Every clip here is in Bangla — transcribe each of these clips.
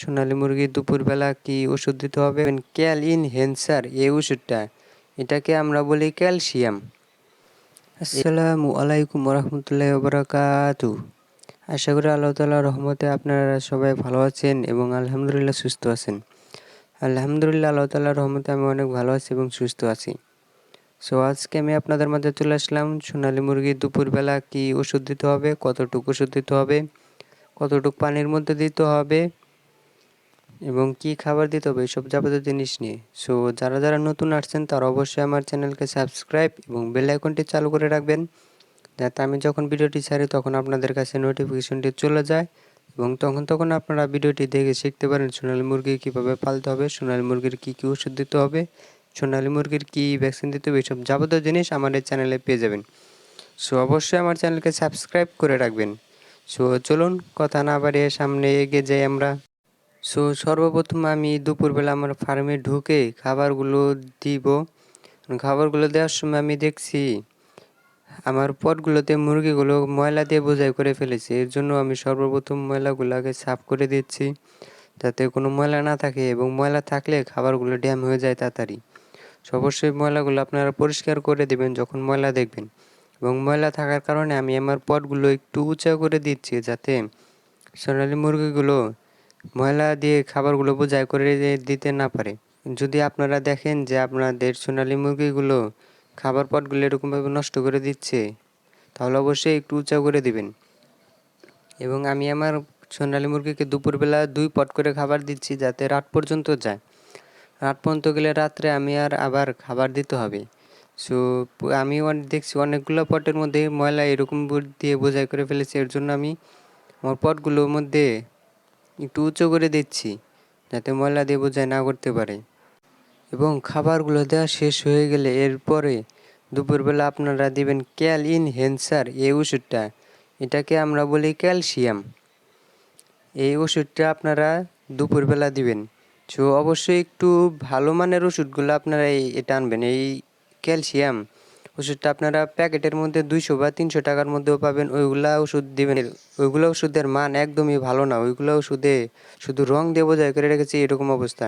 সোনালী মুরগি দুপুরবেলা কি ওষুধ দিতে হবে? ক্যাল ইন হেন্সার এই ওষুধটা, এটাকে আমরা বলি ক্যালসিয়াম। আসসালামু আলাইকুম রহমতুল্লাহ বরাকাতু আশা করি আল্লাহ তালার রহমতে আপনারা সবাই ভালো আছেন এবং আলহামদুলিল্লাহ সুস্থ আছেন। আলহামদুলিল্লাহ আল্লাহ তালার রহমতে আমি অনেক ভালো আছি এবং সুস্থ আছি। সো, আজকে আমি আপনাদের মাঝে চলে আসলাম, সোনালী মুরগি দুপুরবেলা কি ওষুধ দিতে হবে, কতটুকু ওষুধ দিতে হবে, কতটুকু পানির মধ্যে দিতে হবে এবং কি খাবার দিতে হবে এইসব যাবতীয় জিনিস নিয়ে। সো যারা যারা নতুন আসছেন, তারা অবশ্যই আমার চ্যানেলকে সাবস্ক্রাইব এবং বেল আইকনটি চালু করে রাখবেন। যাতে আমি যখন ভিডিওটি ছাড়ি, তখন আপনাদের কাছে নোটিফিকেশনটি চলে যায় এবং তখন তখন আপনারা ভিডিওটি দেখে শিখতে পারেন সোনালী মুরগি কীভাবে পালতে হবে, সোনালী মুরগির কী কী ওষুধ দিতে হবে, সোনালী মুরগির কী ভ্যাকসিন দিতে হবে এইসব যাবতীয় জিনিস আমার এই চ্যানেলে পেয়ে যাবেন। সো অবশ্যই আমার চ্যানেলকে সাবস্ক্রাইব করে রাখবেন। সো চলুন, কথা না বাড়িয়ে সামনে এগিয়ে যাই আমরা। সো সর্বপ্রথম আমি দুপুরবেলা আমার ফার্মে ঢুকে খাবারগুলো দিব। খাবারগুলো দেওয়ার সময় আমি দেখছি আমার পটগুলোতে মুরগিগুলো ময়লা দিয়ে বোঝাই করে ফেলেছি। এর জন্য আমি সর্বপ্রথম ময়লাগুলোকে সাফ করে দিচ্ছি যাতে কোনো ময়লা না থাকে এবং ময়লা থাকলে খাবারগুলো ড্যাম হয়ে যায় তাড়াতাড়ি। অবশ্যই ময়লাগুলো আপনারা পরিষ্কার করে দেবেন যখন ময়লা দেখবেন। এবং ময়লা থাকার কারণে আমি আমার পটগুলো একটু উঁচা করে দিচ্ছি যাতে সোনালি মুরগিগুলো ময়লা দিয়ে খাবারগুলো বোঝাই করে দিতে না পারে। যদি আপনারা দেখেন যে আপনাদের সোনালি মুরগিগুলো খাবার পটগুলো এরকমভাবে নষ্ট করে দিচ্ছে, তাহলে অবশ্যই একটু উঁচা করে দিবেন। এবং আমি আমার সোনালি মুরগিকে দুপুরবেলা দুই পট করে খাবার দিচ্ছি যাতে রাত পর্যন্ত যায়। রাত পর্যন্ত গেলে রাত্রে আমি আর আবার খাবার দিতে হবে। সো, আমি দেখছি অনেকগুলো পটের মধ্যে ময়লা এরকম দিয়ে বোঝাই করে ফেলেছি। এর জন্য আমি আমার পটগুলোর মধ্যে একটু উঁচু করে দিচ্ছি, যাতে ময়লা দিয়ে বোঝাই না করতে পারে। এবং খাবারগুলো দেওয়া শেষ হয়ে গেলে এরপরে দুপুরবেলা আপনারা দেবেন ক্যাল ইন হেন্সার এই ওষুধটা। এটাকে আমরা বলি ক্যালসিয়াম। এই ওষুধটা আপনারা দুপুরবেলা দিবেন। সো অবশ্যই একটু ভালো মানের ওষুধগুলো আপনারা এই এটা আনবেন, এই ক্যালসিয়াম। ওষুধটা আপনারা প্যাকেটের মধ্যে দুইশো বা তিনশো টাকার মধ্যেও পাবেন। ওইগুলা ওষুধ দিবেন। ওইগুলো ওষুধের মান একদমই ভালো না। ওইগুলো ওষুধে শুধু রং দিয়ে বোঝাই করে রেখেছে, এরকম অবস্থা।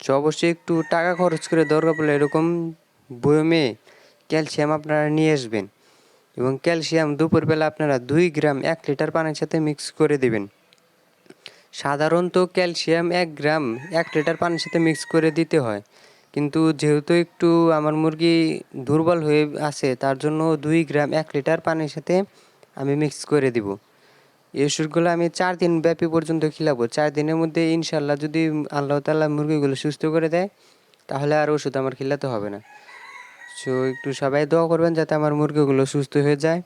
তো অবশ্যই একটু টাকা খরচ করে দরকার পড়লে এরকম বয়মে ক্যালসিয়াম আপনারা নিয়ে আসবেন। এবং ক্যালসিয়াম দুপুরবেলা আপনারা দুই গ্রাম এক লিটার পানির সাথে মিক্স করে দেবেন। সাধারণত ক্যালসিয়াম এক গ্রাম এক লিটার পানির সাথে মিক্স করে দিতে হয়। কিন্তু যেহেতু একটু আমার মুরগি দুর্বল হয়ে আছে, তার জন্য দুই গ্রাম এক লিটার পানির সাথে আমি মিক্স করে দিব। এই ওষুধগুলো আমি চার দিন ব্যাপী পর্যন্ত খিলাবো। চার দিনের মধ্যে ইনশাল্লাহ যদি আল্লাহ তাল্লাহ মুরগিগুলো সুস্থ করে দেয়, তাহলে আর ওষুধ আমার খিলাতে হবে না। সো একটু সবাই দোয়া করবেন যাতে আমার মুরগিগুলো সুস্থ হয়ে যায়,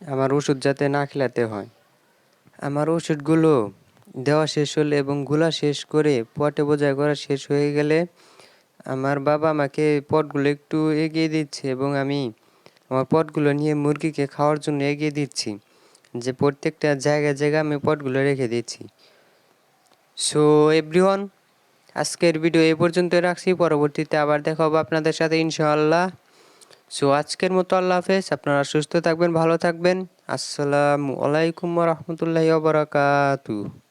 আমার ওষুধ যাতে না খেলাতে হয়। আমার ওষুধগুলো দেওয়া শেষ হলে এবংগুলা শেষ করে পটে বোঝাই করা শেষ হয়ে গেলে আমার বাবা আমাকে পটগুলো একটু এগিয়ে দিচ্ছে এবং আমি আমার পটগুলো নিয়ে মুরগিকে খাওয়ার জন্য এগিয়ে দিচ্ছি। যে প্রত্যেকটা জায়গায় জায়গায় আমি পটগুলো রেখে দিচ্ছি। সো এভরিওয়ান আজকের ভিডিও এ পর্যন্ত রাখছি। পরবর্তীতে আবার দেখা হবে আপনাদের সাথে, ইনশাআল্লাহ। সো আজকের মতো আল্লাহ হাফেজ। আপনারা সুস্থ থাকবেন, ভালো থাকবেন। আসসালামু আলাইকুম রহমতুল্লাহ বারাকাতু